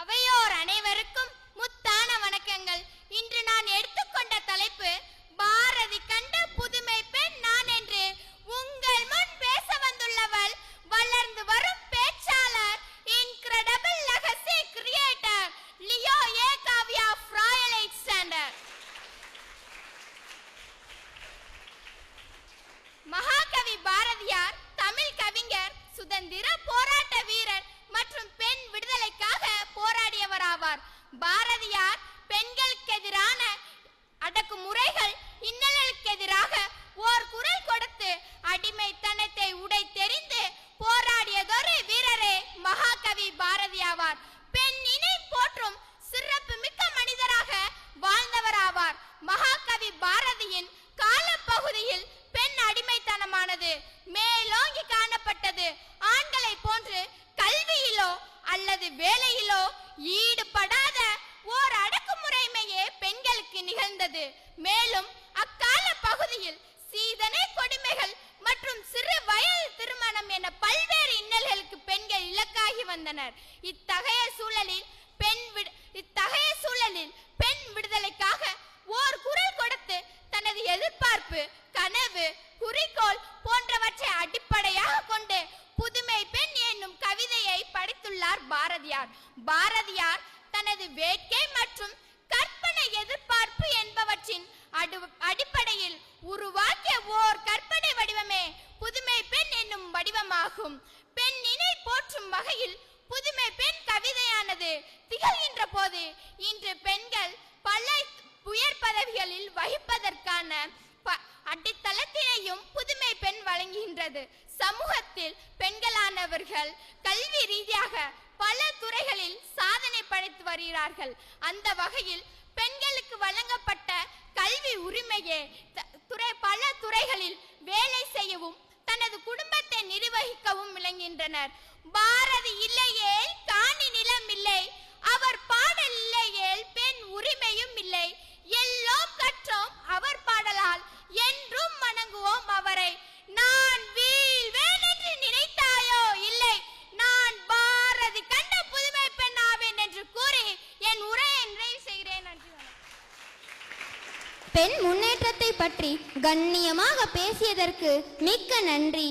அவையோர் அனைவருக்கும் முத்தான வணக்கங்கள். இன்று நான் எடுத்துக்கொண்ட தலைப்பு பாரதியார் பெண்களுக்கு எதிரான அடக்குமுறைகள் இன்னல்களுக்கு எதிராக ஓர் குரல் கொடுத்து அடிமைத்தனத்தை உடை தெரிந்து போராடியதொரு வீரரே மகாகவி பாரதியாவார். பெண் இணை போற்றும் சிறப்பு மிக்க மனிதராக வாழ்ந்தவராவார். மகாகவி பாரதியின் காலப்பகுதியில் பெண் அடிமைத்தனமானது மேலோங்கி காணப்பட்டது. ஆண்களை போன்று கல்வியிலோ அல்லது வேலையிலோ ஈடுபடாத பெண்களுக்கு நிகழ்ந்தது. மேலும் அக்கால பகுதியில் சீதனை கொடுமைகள் மற்றும் சிறு வயது திருமணம் என பல்வேறு இன்னல்களுக்கு பெண்கள் இலக்காகி வந்தனர். இத்தகைய சூழலில் பெண் இத்தகைய சூழலில் பெண் விடுதலைக்காக ஓர் குரல் கொடுத்து தனது எதிர்பார்ப்பு கனவு குறிக்கோள் போன்றவற்றை அடிப்படையாக கொண்டு புதுமை பெண் என்னும் கவிதையை படைத்துள்ளார் பாரதியார். பாரதியார் தனது வேட்கை மற்றும் எதிர்பார்ப்பு என்பவற்றின் அடிப்படையில் உருவாக்கிய ஓர் கற்பனை வடிவமே புதுமை பெண் என்னும் வடிவமாகும். பெண்ணினை போற்றும் வகையில் புதுமை பெண் கவிதையானது திகழ்கின்ற போது இன்று பெண்கள் பல உயர் இருக்கிறது. சமூகத்தில் பெண்களானவர்கள் கல்வி ரீதியாக பல துறைகளில் சாதனை படைத்து வருகிறார்கள். அந்த வகையில் பெண்களுக்கு வழங்கப்பட்ட கல்வி உரிமையே துறை பல துறைகளில் வேலை செய்யவும் தனது குடும்பத்தை நிர்வகிக்கவும் விளங்குகின்றனர். பாரதி இல்லையே காணி நிலம் இல்லை பெண் முன்னேற்றத்தை பற்றி கண்ணியமாக பேசியதற்கு மிக்க நன்றி.